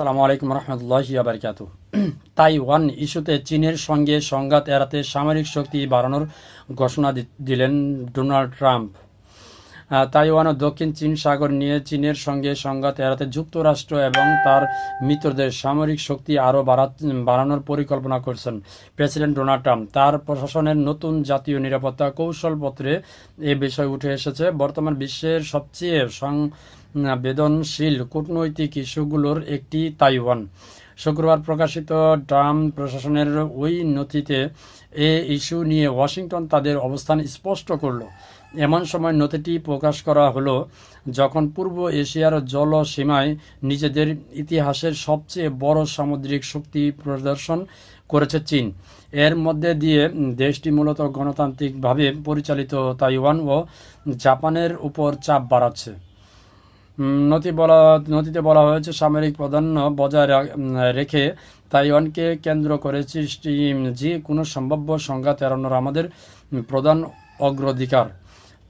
সালামু আলাইকুম রহমতুল্লাহ আবরকাত তাইওয়ান ইস্যুতে চীনের সঙ্গে সংঘাত এড়াতে সামরিক শক্তি বাড়ানোর ঘোষণা দিলেন ডোনাল্ড ট্রাম্প। তাইওয়ান ও দক্ষিণ চীন সাগর নিয়ে চীনের সঙ্গে সংঘাত এড়াতে যুক্তরাষ্ট্র এবং তার মিত্রদের সামরিক শক্তি আরও বাড়ানোর পরিকল্পনা করছেন প্রেসিডেন্ট ডোনাল্ড ট্রাম্প। তার প্রশাসনের নতুন জাতীয় নিরাপত্তা কৌশলপত্রে এ বিষয় উঠে এসেছে। বর্তমান বিশ্বের সবচেয়ে সংবেদনশীল কূটনৈতিক ইস্যুগুলোর একটি তাইওয়ান। শুক্রবার প্রকাশিত ট্রাম্প প্রশাসনের ওই নথিতে এ ইস্যু নিয়ে ওয়াশিংটন তাদের অবস্থান স্পষ্ট করল। এমন সময় নথিটি প্রকাশ করা হলো যখন পূর্ব এশিয়ার জলসীমায় নিজেদের ইতিহাসের সবচেয়ে বড় সামুদ্রিক শক্তি প্রদর্শন করেছে চীন। এর মধ্যে দিয়ে দেশটি মূলত গণতান্ত্রিকভাবে পরিচালিত তাইওয়ান ও জাপানের উপর চাপ বাড়াচ্ছে। নথি বলা, নথিতে বলা হয়েছে, সামরিক প্রাধান্য বজায় রেখে তাইওয়ানকে কেন্দ্র করে সৃষ্টি যে কোনো সম্ভাব্য সংঘাত এড়ানোর আমাদের প্রধান অগ্রাধিকার।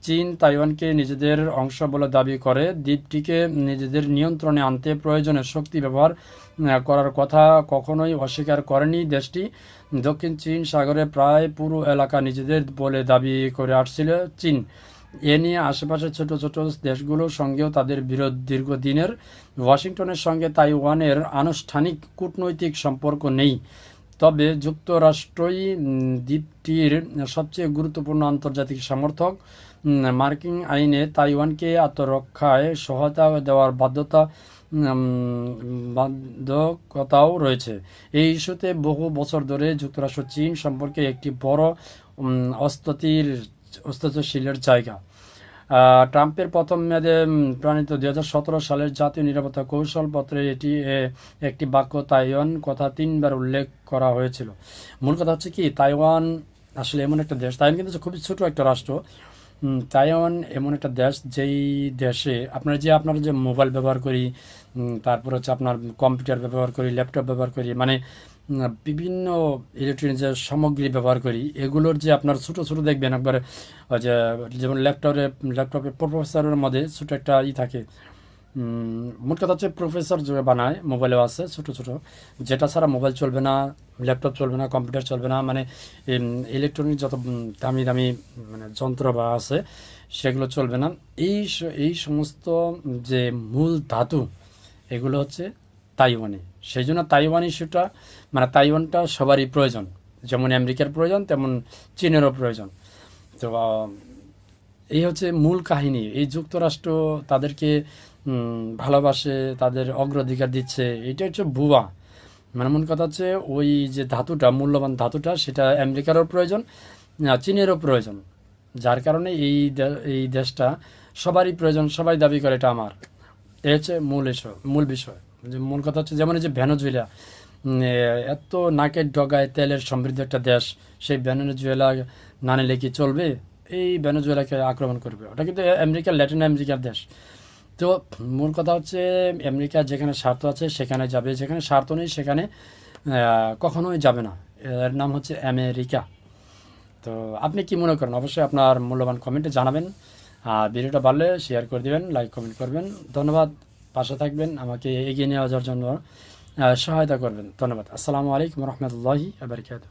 চীন তাইওয়ানকে নিজেদের অংশ বলে দাবি করে, দ্বীপটিকে নিজেদের নিয়ন্ত্রণে আনতে প্রয়োজনে শক্তি ব্যবহার করার কথা কখনোই অস্বীকার করেনি দেশটি। দক্ষিণ চীন সাগরে প্রায় পুরো এলাকা নিজেদের বলে দাবি করে আসছিল চীন। এ নিয়ে আশেপাশের ছোট ছোট দেশগুলোর সঙ্গেও তাদের বিরোধ দীর্ঘদিনের। ওয়াশিংটনের সঙ্গে তাইওয়ানের আনুষ্ঠানিক কূটনৈতিক সম্পর্ক নেই। তবে যুক্তরাষ্ট্রই দ্বীপটির সবচেয়ে গুরুত্বপূর্ণ আন্তর্জাতিক সমর্থক মার্কিন আইনে তাইওয়ানকে আত্মরক্ষায় সহায়তা দেওয়ার বাধ্যতা বাধ্যকতাও রয়েছে। এই ইস্যুতে বহু বছর ধরে যুক্তরাষ্ট্র চীন সম্পর্কে একটি বড় উম, অস্থিতির অস্তিত্বশীলের জায়গা। ট্রাম্পের প্রথম মেয়াদে প্রণীত দু হাজার সতেরো সালের জাতীয় নিরাপত্তা কৌশলপত্রে এটি একটি বাক্য তাইওয়ান কথা তিনবার উল্লেখ করা হয়েছিল। মূল কথা হচ্ছে কি, তাইওয়ান আসলে এমন একটা দেশ, তাইওয়ান কিন্তু খুবই ছোট একটা রাষ্ট্র। তাইওয়ান এমন একটা দেশ যেই দেশে আপনার যে আপনার যে মোবাইল ব্যবহার করি তারপর হচ্ছে আপনার কম্পিউটার ব্যবহার করি, ল্যাপটপ ব্যবহার করি মানে বিভিন্ন ইলেকট্রনিক যে সামগ্রী ব্যবহার করি, এগুলোর যে আপনার ছোটো ছোটো দেখবেন একবার যে, যেমন ল্যাপটপে ল্যাপটপের প্রফেসরের মধ্যে ছোটো একটা ই থাকে। মোট কথা হচ্ছে প্রফেসর যে বানায় মোবাইলেও আছে ছোটো ছোটো। যেটা ছাড়া মোবাইল চলবে না ল্যাপটপ চলবে না কম্পিউটার চলবে না মানে ইলেকট্রনিক যত দামি দামি মানে যন্ত্র বা আছে, সেগুলো চলবে না। এই এই সমস্ত যে মূল ধাতু, এগুলো হচ্ছে তাইওয়ানি। সেই জন্য তাইওয়ান ইস্যুটা মানে তাইওয়ানটা সবারই প্রয়োজন। যেমন আমেরিকার প্রয়োজন, তেমন চীনেরও প্রয়োজন। তো এই হচ্ছে মূল কাহিনী। এই যুক্তরাষ্ট্র তাদেরকে ভালোবাসে, তাদের অগ্রাধিকার দিচ্ছে। এটা হচ্ছে ভুয়া। মানে মূল কথা হচ্ছে, ওই যে ধাতুটা, মূল্যবান ধাতুটা, সেটা আমেরিকারও প্রয়োজন চীনেরও প্রয়োজন। যার কারণে এই এই দেশটা সবারই প্রয়োজন, সবাই দাবি করে এটা আমার। এই হচ্ছে মূল ইস্যু, মূল বিষয়। যে মূল কথা হচ্ছে যেমন এই যে ভেনেজুয়েলা উম, এত নাকের ডগায় তেলের সমৃদ্ধ একটা দেশ সেই ভেনেজুয়েলা না নিলে কি চলবে? এই ভেনেজুয়েলাকে আক্রমণ করবে। ওটা কিন্তু আমেরিকার ল্যাটিন আমেরিকার দেশ। তো মূল কথা হচ্ছে আমেরিকা যেখানে স্বার্থ আছে সেখানে যাবে যেখানে স্বার্থ নেই সেখানে কখনোই যাবে না। এর নাম হচ্ছে আমেরিকা। তো আপনি কি মনে করেন? অবশ্যই আপনার মূল্যবান কমেন্টে জানাবেন। আর ভিডিওটা ভালো শেয়ার করে দিবেন লাইক কমেন্ট করবেন। ধন্যবাদ। পাশে থাকবেন আমাকে এগিয়ে নিয়ে যাওয়ার জন্য সহায়তা করবেন। ধন্যবাদ। আসসালামু আলাইকুম রহমতুল্লাহি আবরকাত